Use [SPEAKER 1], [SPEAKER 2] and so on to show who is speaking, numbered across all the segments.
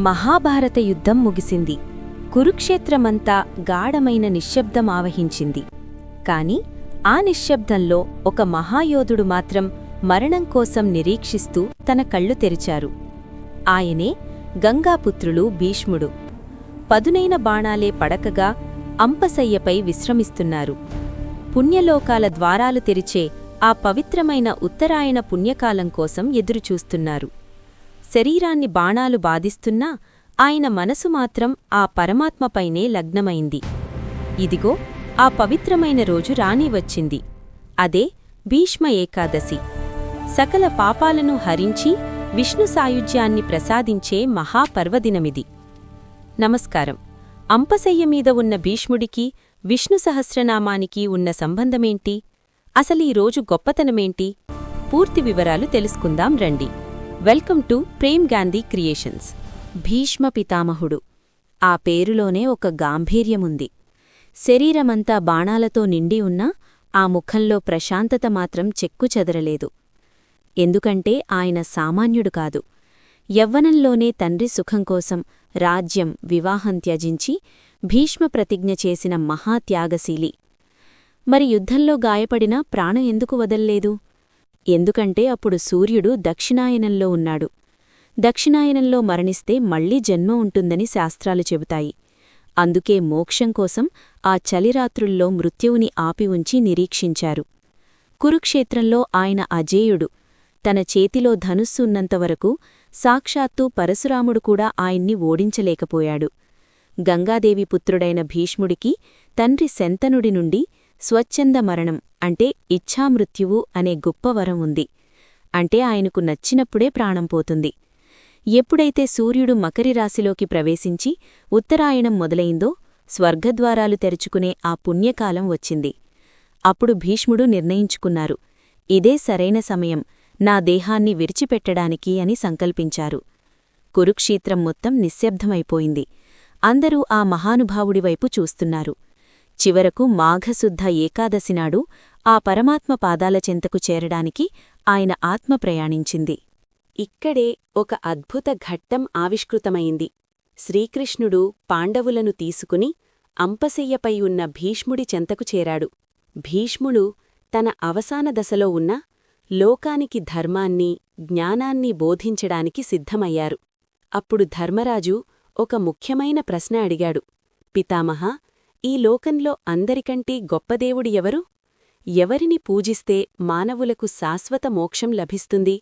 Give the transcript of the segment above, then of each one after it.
[SPEAKER 1] మహాభారత యుద్ధం ముగిసింది. కురుక్షేత్రమంతా గాఢమైన నిశ్శబ్దం ఆవహించింది. కాని ఆ నిశ్శబ్దంలో ఒక మహాయోధుడు మాత్రం మరణం కోసం నిరీక్షిస్తూ తన కళ్ళు తెరిచారు. ఆయనే గంగాపుత్రులు భీష్ముడు. పదునైన బాణాలే పడకగా అంపసయ్యపై విశ్రమిస్తున్నారు. పుణ్యలోకాల ద్వారాలు తెరిచే ఆ పవిత్రమైన ఉత్తరాయణ పుణ్యకాలం కోసం ఎదురుచూస్తున్నారు. శరీరాన్ని బాణాలు బాధిస్తున్నా ఆయన మనసు మాత్రం ఆ పరమాత్మపైనే లగ్నమైంది. ఇదిగో ఆ పవిత్రమైన రోజు రాని వచ్చింది. అదే భీష్మ ఏకాదశి. సకల పాపాలను హరించి విష్ణు సాయుజ్యాన్ని ప్రసాదించే మహాపర్వదినమిది. నమస్కారం. అంపశయ్య మీద ఉన్న భీష్ముడికి విష్ణు సహస్రనామానికి ఉన్న సంబంధమేంటి? అసలీ రోజు గొప్పతనమేంటి? పూర్తి వివరాలు తెలుసుకుందాం రండి. Welcome to Prem Gandhi creations. Bhishma పితామహుడు. ఆ పేరులోనే ఒక గాంభీర్యముంది. శరీరమంతా బాణాలతో నిండి ఉన్నా ఆ ముఖంలో ప్రశాంతత మాత్రం చెక్కు చెదరలేదు. ఎందుకంటే ఆయన సామాన్యుడు కాదు. యవ్వనంలోనే తండ్రి సుఖం కోసం రాజ్యం వివాహం త్యజించి భీష్మ ప్రతిజ్ఞ చేసిన మహాత్యాగశీలి. మరి యుద్ధంలో గాయపడినా ప్రాణం ఎందుకు వదల్లేదు? ఎందుకంటే అప్పుడు సూర్యుడు దక్షిణాయనంలో ఉన్నాడు. దక్షిణాయనంలో మరణిస్తే మళ్ళీ జన్మ ఉంటుందని శాస్త్రాలు చెబుతాయి. అందుకే మోక్షం కోసం ఆ చలిరాత్రుల్లో మృత్యువుని ఆపి ఉంచి నిరీక్షించారు. కురుక్షేత్రంలో ఆయన అజేయుడు. తన చేతిలో ధనుస్సున్నంతవరకు సాక్షాత్తూ పరశురాముడు కూడా ఆయన్ని ఓడించలేకపోయాడు. గంగాదేవి పుత్రుడైన భీష్ముడికి తండ్రి శంతనుడి నుండి స్వచ్ఛంద మరణం. అంటే ఇచ్ఛామృత్యువు అనే గొప్ప వరం ఉంది. అంటే ఆయనకు నచ్చినప్పుడే ప్రాణం పోతుంది. ఎప్పుడైతే సూర్యుడు మకరి రాశిలోకి ప్రవేశించి ఉత్తరాయణం మొదలైందో స్వర్గద్వారాలు తెరుచుకునే ఆ పుణ్యకాలం వచ్చింది. అప్పుడు భీష్ముడు నిర్ణయించుకున్నారు. ఇదే సరైన సమయం. నా దేహాన్ని విరిచిపెట్టడానికి అని సంకల్పించారు. కురుక్షేత్రం మొత్తం నిశ్శబ్దమైపోయింది. అందరూ ఆ మహానుభావుడివైపు చూస్తున్నారు. చివరకు మాఘశుద్ధ ఏకాదశినాడు ఆ పరమాత్మ పాదాల చెంతకు చేరడానికి ఆయన ఆత్మ ప్రయాణించింది. ఇక్కడే ఒక అద్భుత ఘట్టం ఆవిష్కృతమైంది. శ్రీకృష్ణుడు పాండవులను తీసుకుని అంపశయ్యపై ఉన్న భీష్ముడి చెంతకు చేరాడు. భీష్ముడు తన అవసాన దశలో ఉన్న లోకానికి ధర్మాన్ని జ్ఞానాన్ని బోధించడానికి సిద్ధమయ్యారు. అప్పుడు ధర్మరాజు ఒక ముఖ్యమైన ప్రశ్న అడిగాడు. పితామహ ఈ లోకంలో అందరికంటే గొప్పదేవుడు ఎవరు? ఎవరిని పూజిస్తే మానవులకు శాశ్వత మోక్షం లభిస్తుంది?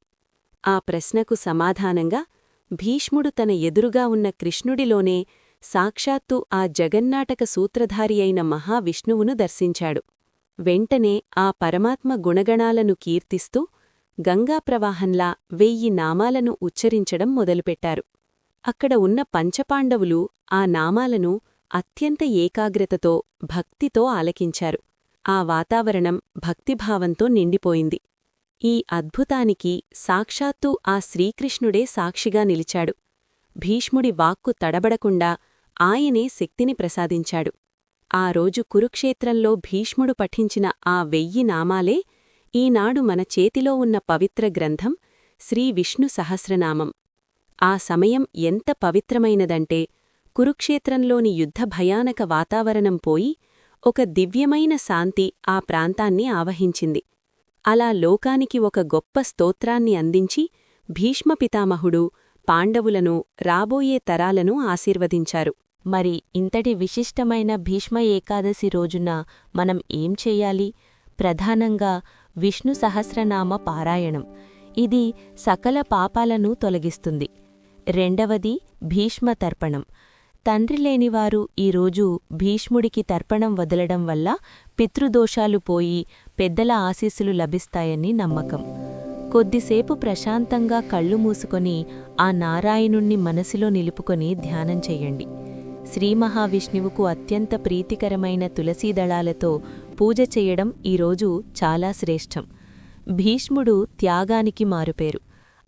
[SPEAKER 1] ఆ ప్రశ్నకు సమాధానంగా భీష్ముడు తన ఎదురుగా ఉన్న కృష్ణుడిలోనే సాక్షాత్తు ఆ జగన్నాటక సూత్రధారి అయిన మహావిష్ణువును దర్శించాడు. వెంటనే ఆ పరమాత్మ గుణగణాలను కీర్తిస్తూ గంగాప్రవాహంలా వెయ్యి నామాలను ఉచ్చరించడం మొదలుపెట్టారు. అక్కడ ఉన్న పంచపాండవులు ఆ నామాలను అత్యంత ఏకాగ్రతతో భక్తితో ఆలకించారు. ఆ వాతావరణం భక్తిభావంతో నిండిపోయింది. ఈ అద్భుతానికి సాక్షాత్తూ ఆ శ్రీకృష్ణుడే సాక్షిగా నిలిచాడు. భీష్ముడి వాక్కు తడబడకుండా ఆయనే శక్తిని ప్రసాదించాడు. ఆ రోజు కురుక్షేత్రంలో భీష్ముడు పఠించిన ఆ వెయ్యి నామాలే ఈనాడు మన చేతిలో ఉన్న పవిత్ర గ్రంథం శ్రీ విష్ణు సహస్రనామం. ఆ సమయం ఎంత పవిత్రమైనదంటే కురుక్షేత్రంలోని యుద్ధ భయానక వాతావరణం పోయి ఒక దివ్యమైన శాంతి ఆ ప్రాంతాన్ని ఆవహించింది. అలా లోకానికి ఒక గొప్ప స్తోత్రాన్ని అందించి భీష్మపితామహుడు పాండవులను రాబోయే తరాలను ఆశీర్వదించారు. మరి ఇంతటి విశిష్టమైన భీష్మ ఏకాదశి రోజున మనం ఏం చెయ్యాలి ప్రధానంగా విష్ణు సహస్రనామ పారాయణం. ఇది సకల పాపాలను తొలగిస్తుంది. రెండవది భీష్మ తర్పణం. తండ్రి లేనివారు ఈరోజు భీష్ముడికి తర్పణం వదలడం వల్ల పితృదోషాలు పోయి పెద్దల ఆశీస్సులు లభిస్తాయని నమ్మకం. కొద్దిసేపు ప్రశాంతంగా కళ్ళు మూసుకొని ఆ నారాయణుణ్ణి మనసులో నిలుపుకొని ధ్యానం చెయ్యండి శ్రీమహావిష్ణువుకు అత్యంత ప్రీతికరమైన తులసీదళాలతో పూజ చెయ్యడం ఈరోజు చాలా శ్రేష్టం. భీష్ముడు త్యాగానికి మారుపేరు.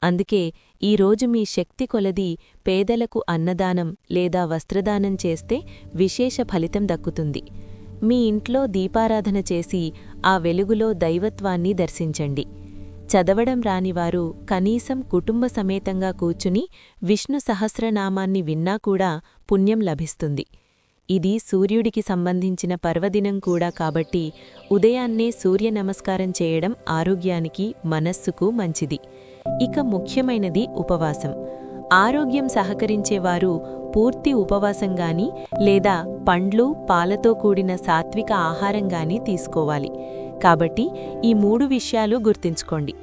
[SPEAKER 1] అందుకే ఈరోజు మీ శక్తి కొలది పేదలకు అన్నదానం లేదా వస్త్రదానం చేస్తే విశేష ఫలితం దక్కుతుంది. మీ ఇంట్లో దీపారాధన చేసి ఆ వెలుగులో దైవత్వాన్ని దర్శించండి.
[SPEAKER 2] చదవడం రానివారు కనీసం కుటుంబ సమేతంగా కూర్చుని విష్ణు సహస్రనామాన్ని విన్నా కూడా పుణ్యం లభిస్తుంది. ఇది సూర్యుడికి సంబంధించిన పర్వదినం కూడా కాబట్టి ఉదయాన్నే సూర్య నమస్కారం చేయడం ఆరోగ్యానికి మనస్సుకు మంచిది. ఇక ముఖ్యమైనది ఉపవాసం. ఆరోగ్యం సహకరించేవారు పూర్తి ఉపవాసం గాని లేదా పండ్లు పాలతో కూడిన సాత్విక ఆహారం గాని తీసుకోవాలి. కాబట్టి ఈ మూడు విషయాలు గుర్తుంచుకోండి.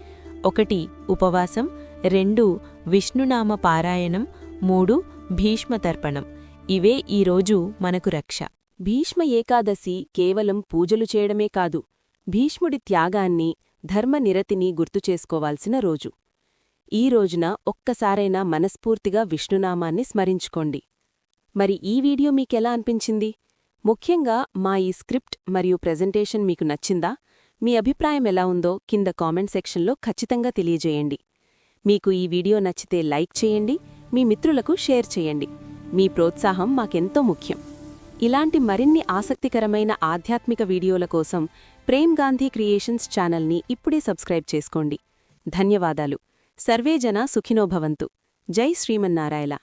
[SPEAKER 2] ఒకటి ఉపవాసం. రెండు విష్ణునామ పారాయణం. మూడు భీష్మతర్పణం ఇవే ఈరోజు మనకు రక్ష.
[SPEAKER 1] భీష్మ ఏకాదశి కేవలం పూజలు చేయడమే కాదు భీష్ముడి త్యాగాన్ని ధర్మనిరతిని గుర్తుచేసుకోవాల్సిన రోజు. ఈ రోజున ఒక్కసారైనా మనస్ఫూర్తిగా విష్ణునామాన్ని స్మరించుకోండి. మరి ఈ వీడియో మీకెలా అనిపించింది? ముఖ్యంగా మా ఈ స్క్రిప్ట్ మరియు ప్రెజెంటేషన్ మీకు నచ్చిందా? మీ అభిప్రాయం ఎలా ఉందో కింద కామెంట్ సెక్షన్లో ఖచ్చితంగా తెలియజేయండి. మీకు ఈ వీడియో నచ్చితే లైక్ చేయండి మీ మిత్రులకు షేర్ చేయండి. మీ ప్రోత్సాహం మాకెంతో ముఖ్యం. ఇలాంటి మరిన్ని ఆసక్తికరమైన ఆధ్యాత్మిక వీడియోల కోసం ప్రేమ్ గాంధీ క్రియేషన్స్ ఛానల్ని ఇప్పుడే సబ్స్క్రైబ్ చేసుకోండి. ధన్యవాదాలు. సర్వేజన సుఖినోభవంతు జై శ్రీమన్నారాయణ